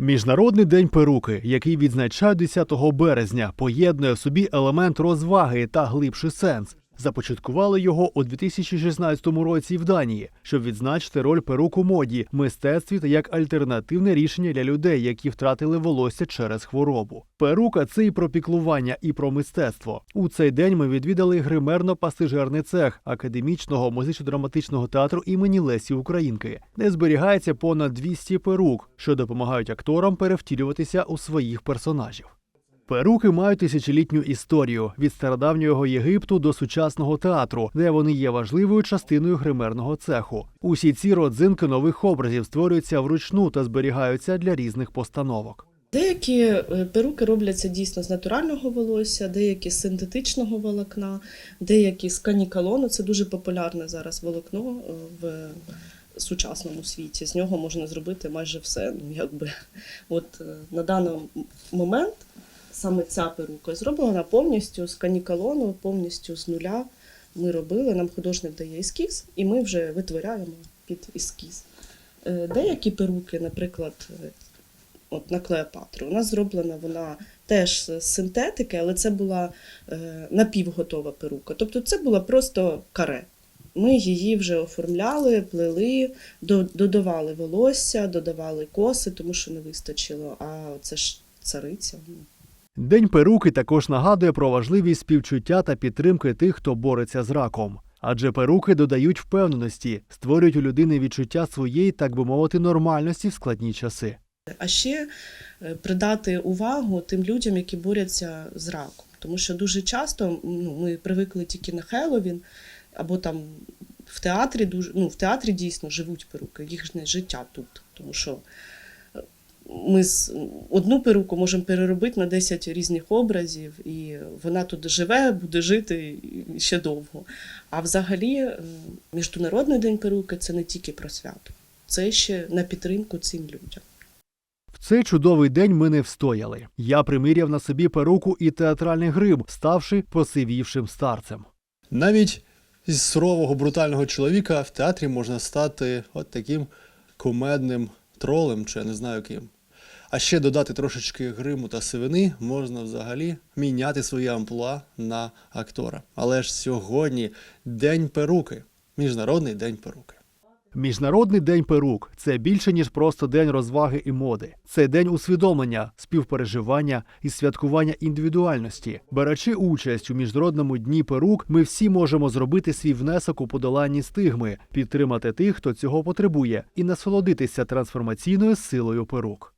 Міжнародний день перуки, який відзначають 10 березня, поєднує в собі елемент розваги та глибший сенс. Започаткували його у 2016 році в Данії, щоб відзначити роль перук у моді, мистецтві та як альтернативне рішення для людей, які втратили волосся через хворобу. Перука це і про піклування, і про мистецтво. У цей день ми відвідали гримерно-пасижирний цех академічного музично-драматичного театру імені Лесі Українки, де зберігається понад 200 перук, що допомагають акторам перевтілюватися у своїх персонажів. Перуки мають тисячолітню історію від стародавнього Єгипту до сучасного театру, де вони є важливою частиною гримерного цеху. Усі ці родзинки нових образів створюються вручну та зберігаються для різних постановок. Деякі е, перуки робляться дійсно з натурального волосся, деякі з синтетичного волокна, деякі з канікалону. Це дуже популярне зараз волокно е, в сучасному світі. З нього можна зробити майже все. Ну, якби. От е, на даний момент саме ця перука зроблена повністю з канікалону, повністю з нуля. Ми робили, нам художник дає ескіз, і ми вже витворяємо під ескіз. Е, Деякі перуки, наприклад, е, от на Клеопатру. У нас зроблена вона теж з синтетики, але це була е, напівготова перука. Тобто це була просто каре. Ми її вже оформляли, плели, додавали волосся, додавали коси, тому що не вистачило. А це ж цариця. День перуки також нагадує про важливість співчуття та підтримки тих, хто бореться з раком. Адже перуки додають впевненості, створюють у людини відчуття своєї, так би мовити, нормальності в складні часи. А ще е, придати увагу тим людям, які борються з раком. Тому що дуже часто ну, ми привикли тільки на Хеллоуін, або там в театрі дуже ну, в театрі дійсно живуть перуки, їх не життя тут. Тому що ми з одну перуку можемо переробити на 10 різних образів, і вона тут живе, буде жити ще довго. А взагалі, е, Міжнародний день перуки це не тільки про свято, це ще на підтримку цим людям. В цей чудовий день ми не встояли. Я приміряв на собі перуку і театральний грим, ставши посивівшим старцем. Навіть з сурового брутального чоловіка в театрі можна стати от таким кумедним тролем, чи я не знаю ким. А ще додати трошечки гриму та сивини можна взагалі міняти своє амплуа на актора. Але ж сьогодні день перуки, міжнародний день перуки. Міжнародний день перук це більше ніж просто день розваги і моди. Це день усвідомлення, співпереживання і святкування індивідуальності. Беручи участь у міжнародному дні перук, ми всі можемо зробити свій внесок у подоланні стигми, підтримати тих, хто цього потребує, і насолодитися трансформаційною силою перук.